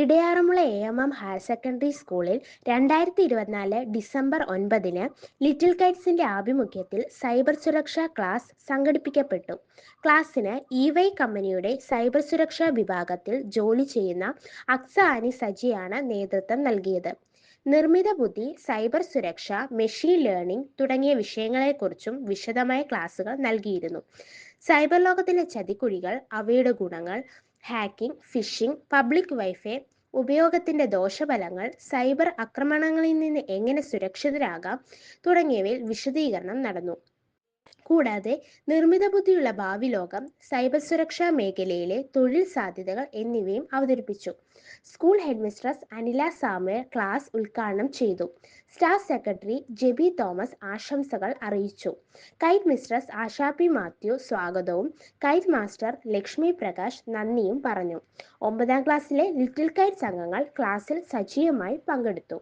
Edayaranmula A M M higher secondary സ്കൂളിൽ രണ്ടായിരത്തി ഇരുപത്തിനാല് ഡിസംബർ ഒൻപതിന് ലിറ്റിൽ കൈറ്റ്സിന്റെ ആഭിമുഖ്യത്തിൽ സൈബർ സുരക്ഷാ ക്ലാസ് സംഘടിപ്പിക്കപ്പെട്ടു. ക്ലാസ്സിന് ഇ വൈ കമ്പനിയുടെ സൈബർ സുരക്ഷാ വിഭാഗത്തിൽ ജോലി ചെയ്യുന്ന അക്സ ആനി സജിയാണ് നേതൃത്വം നൽകിയത്. നിർമ്മിത ബുദ്ധി സൈബർ സുരക്ഷ മെഷീൻ ലേണിംഗ് തുടങ്ങിയ വിഷയങ്ങളെക്കുറിച്ചും വിശദമായ ക്ലാസുകൾ നൽകിയിരുന്നു. സൈബർ ലോകത്തിലെ ചതിക്കുഴികൾ അവയുടെ ഗുണങ്ങൾ ഹാക്കിംഗ് ഫിഷിംഗ് പബ്ലിക് വൈഫൈ ഉപയോഗത്തിന്റെ ദോഷഫലങ്ങൾ സൈബർ ആക്രമണങ്ങളിൽ നിന്ന് എങ്ങനെ സുരക്ഷിതരാകാം തുടങ്ങിയവയിൽ വിശദീകരണം നടന്നു. കൂടാതെ നിർമ്മിത ബുദ്ധിയുള്ള ഭാവി ലോകം സൈബർ സുരക്ഷാ മേഖലയിലെ തൊഴിൽ സാധ്യതകൾ എന്നിവയും അവതരിപ്പിച്ചു. School headmistress Anila Samuel class ഉദ്ഘാടനം ചെയ്തു. സ്റ്റാഫ് സെക്രട്ടറി ജെബി തോമസ് ആശംസകൾ അറിയിച്ചു. Kite mistress Asha P Mathew സ്വാഗതവും കൈറ്റ് മാസ്റ്റർ ലക്ഷ്മി പ്രകാശ് നന്ദിയും പറഞ്ഞു. ഒമ്പതാം ക്ലാസ്സിലെ ലിറ്റിൽ കൈറ്റ് അംഗങ്ങൾ ക്ലാസ്സിൽ സജീവമായി പങ്കെടുത്തു.